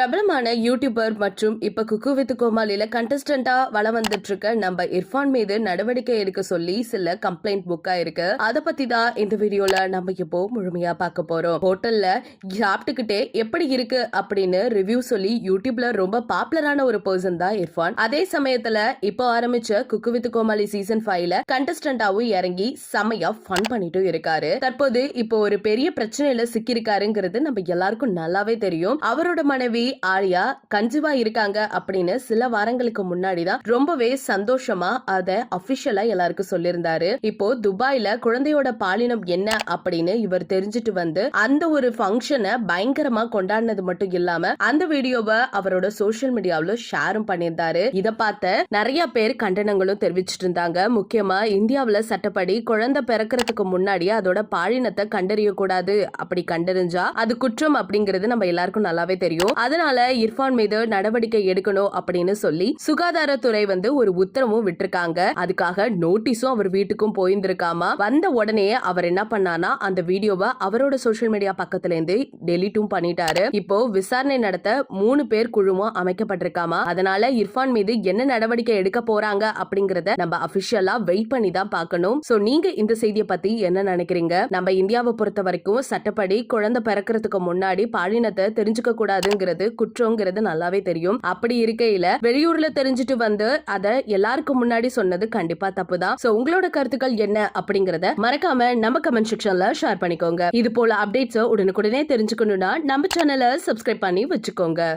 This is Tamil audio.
பிரபலமான யூடியூபர் மற்றும் இப்ப குக்கு வித் கோமாலில கண்டஸ்டண்டா வளம் வந்துட்டு இருக்க நம்ம இர்ஃபான் மீது நடவடிக்கை எடுக்க சொல்லி சில கம்ப்ளைண்ட் புக் ஆயிருக்கு அத பத்தி தான் இந்த வீடியோல நம்ம இப்போ முழுமையா பார்க்க போறோம். ஹோட்டல்ல சாப்பிட்டுக்கிட்டே எப்படி இருக்கு அப்படின்னு ரிவ்யூ சொல்லி யூடியூப்ல ரொம்ப பாப்புலரான ஒரு பர்சன் தான் இர்ஃபான். அதே சமயத்துல இப்போ ஆரம்பிச்ச குக்கு வித் கோமாளி சீசன் ஃபைவ்ல கண்டஸ்டண்டாவும் இறங்கி செமையா ஃபன் பண்ணிட்டும் இருக்காரு. தற்போது இப்போ ஒரு பெரிய பிரச்சனையில சிக்கியிருக்காருங்கிறது நம்ம எல்லாருக்கும் நல்லாவே தெரியும். அவரோட மனைவி ஆர்யா கன்ஜீவா இருக்காங்க அப்படின்னு சில வாரங்களுக்கு முன்னாடி தான் ரொம்பவே சந்தோஷமா அத அபிஷியலா எல்லாருக்கும் சொல்லியிருந்தாரு. இப்போ துபாயில குழந்தையோட பாலினம் என்ன அப்படின்னு இவர் தெரிஞ்சுட்டு வந்து அந்த ஒரு ஃபங்க்ஷனை பயங்கரமா கொண்டாடினது மட்டும் இல்லாம அந்த வீடியோவை அவரோட சோசியல் மீடியாவில ஷேரும் பண்ணியிருந்தாரு. இதை பார்த்த நிறைய பேர் கண்டனங்களும் தெரிவிச்சிட்டு இருந்தாங்க. முக்கியமா இந்தியாவுல சட்டப்படி குழந்தை பிறக்கிறதுக்கு முன்னாடி அதோட பாலினத்தை கண்டறிய கூடாது அப்படி கண்டறிஞ்சா அது குற்றம் அப்படிங்கிறது நம்ம எல்லாருக்கும் நல்லாவே தெரியும். அதனால இர்ஃபான் மீது நடவடிக்கை எடுக்கணும் அப்படின்னு சொல்லி சுகாதாரத்துறை வந்து ஒரு உத்தரவும் விட்டுருக்காங்க. அதுக்காக நோட்டீஸும் அவர் வீட்டுக்கும் போயிருந்திருக்காமா? வந்த உடனே அவர் என்ன பண்ணானா அந்த வீடியோவை அவரோட சோசியல் மீடியா பக்கத்துல இருந்து டெலிட்டும் பண்ணிட்டாரு. இப்போ விசாரணை நடத்த மூணு பேர் குழுவும் அமைக்கப்பட்டிருக்காமா? அதனால இர்ஃபான் மீது என்ன நடவடிக்கை எடுக்க போறாங்க அப்படிங்கறத நம்ம அபிஷியலா வெயிட் பண்ணி தான் பார்க்கணும். சோ நீங்க இந்த செய்தியை பத்தி என்ன நினைக்கிறீங்க? நம்ம இந்தியாவை பொறுத்த வரைக்கும் சட்டப்படி குழந்தை பிறக்கிறதுக்கு முன்னாடி பாலினத்தை தெரிஞ்சுக்க கூடாதுங்கிறது குற்றங்கிறது நல்லாவே தெரியும். அப்படி இருக்கையில வெளியூர்ல தெரிஞ்சுட்டு வந்து அத எல்லாருக்கும் முன்னாடி சொன்னது கண்டிப்பா தப்பு தான் சோ உங்களோட கருத்துக்கள் என்ன அப்படிங்கறத மறக்காம நம்ம கமெண்ட் செக்ஷன்ல ஷேர் பண்ணிக்கோங்க. இது போல அப்டேட்ஸ் உடனுக்குடனே தெரிஞ்சுக்கணும்னா நம்ம சேனலை சப்ஸ்கிரைப் பண்ணி வச்சுக்கோங்க.